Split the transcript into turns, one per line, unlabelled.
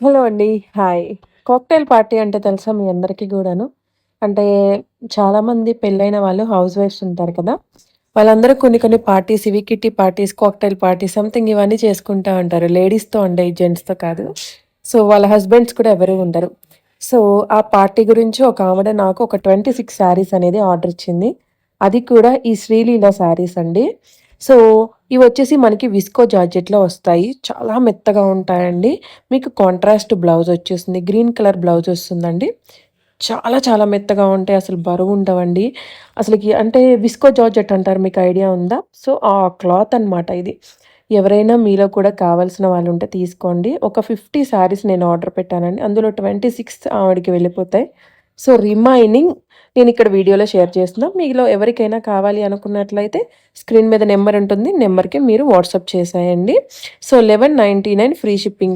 Hello అండి. Hi. Cocktail party అంటే తెలుసా మీ అందరికీ కూడాను అంటే చాలామంది పెళ్ళైన వాళ్ళు హౌస్ వైఫ్స్ ఉంటారు కదా! వాళ్ళందరూ కొన్ని కొన్ని పార్టీస్ ఇవి kitty parties, cocktail parties something ఇవన్నీ చేసుకుంటా ఉంటారు. లేడీస్‌తో ఉండే జెంట్స్‌తో కాదు. సో, వాళ్ళ హస్బెండ్స్ కూడా ఎవరు ఉండరు. సో, ఆ పార్టీ గురించి ఒక ఆవిడ నాకు ఒక 26 శారీస్ అనేది ఆర్డర్ ఇచ్చింది. అది కూడా ఈ శ్రీలీల శారీస్ అండి. సో, ఇవి వచ్చేసి మనకి విస్కో జార్జెట్‌లో వస్తాయి. చాలా మెత్తగా ఉంటాయండి. మీకు కాంట్రాస్ట్ బ్లౌజ్ వచ్చేసింది. గ్రీన్ కలర్ బ్లౌజ్ వస్తుందండి. చాలా చాలా మెత్తగా ఉంటాయి. అసలు బరువు ఉండవండి అసలుకి అంటే విస్కో జార్జెట్ అంటారు. మీకు ఐడియా ఉందా? సో, ఆ క్లాత్ అనమాట ఇది. ఎవరైనా మీలో కూడా కావాల్సిన వాళ్ళు ఉంటే తీసుకోండి. ఒక 50 శారీస్ నేను ఆర్డర్ పెట్టానండి. అందులో 26 ఆవిడకి వెళ్ళిపోతాయి. సో, రిమైనింగ్ నేను ఇక్కడ వీడియోలో షేర్ చేస్తున్నా. మీలో ఎవరికైనా కావాలి అనుకున్నట్లయితే స్క్రీన్ మీద నెంబర్ ఉంటుంది. నెంబర్‌కి మీరు వాట్సాప్ చేసేయండి. So, 1199 free shipping